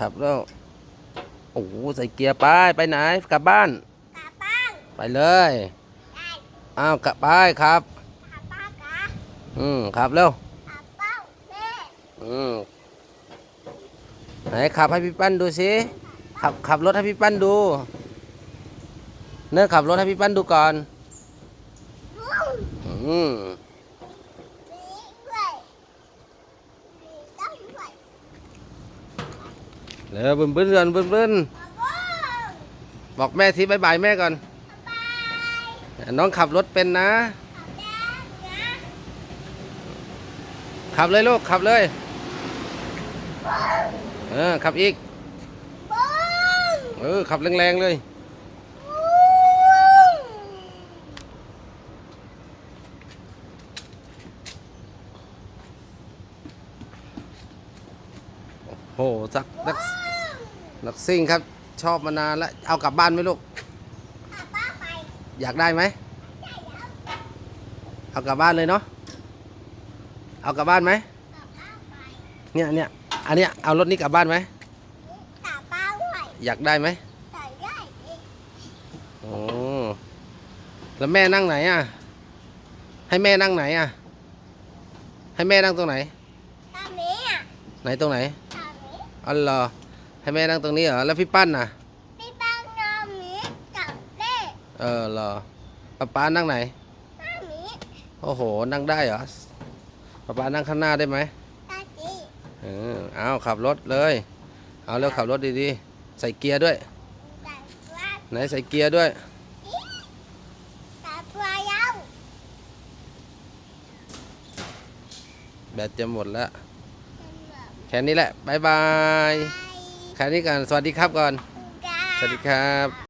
ขับแล้ว โอ้โหใส่เกียร์ไป ไปไหน กลับบ้าน กลับบ้าน ไปเลยได้อ้าวกลับไปครับ กลับบ้านกะอืมขับเร็ว กลับบ้านแม่อืมไหนขับให้พี่ปั้นดูสิขับขับรถให้พี่ปั้นดู เนื้อขับรถให้พี่ปั้นดูก่อนลุงอืมมีด้วยมีต้องด้วย เร็วบึ้นบึ้นก่อนบึ้นบึ้นกลับบ้านบอกแม่ทีบายบายแม่ก่อนบายน้องขับรถเป็นนะกลับบ้านนะ ขับเลยลูก ขับเลย เออ ขับอีกบ้านเออ ขับแรงๆเลย ลุง โหสักนักนักซิ่งครับ ชอบมานานแล้วเอากลับบ้านไหมลูกกลับบ้านไปอยากได้ไหมได้แล้วเอากลับบ้านเลยเนาะเอากลับบ้านไหมกลับบ้านไปเนี่ยเนี่ยอันเนี้ยเอารถนี้กลับบ้านไหมกลับบ้านด้วยอยากได้ไหมใส่ได้อีกโอ้แล้วแม่นั่งไหนอะ ให้แม่นั่งไหนอะ ให้แม่นั่งตรงไหนตอนนี้อะไหนตรงไหนต อนนี้อ๋อเหรอให้แม่นั่งตรงนี้เหรอแล้วพี่ปั้นน่ะ พี่ปังนอนนี้กับเล่เออเหรอป้าป้านั่งไหนตอนนี้โอ้โหนั่งได้เหรอป้าป้านั่งข้างหน้าได้ไหมตอนนี้เออเอาขับรถเลย เอาเร็วขับรถดีๆ ใส่เกียร์ด้วย แต่ว่าไหนใส่เกียร์ด้วยแต่ตัวเรา แบตจะหมดแล้วเป็น แค่นี้แหละบายบายแค่นี้กันสวัสดีครับก่อน สวัสดีครับ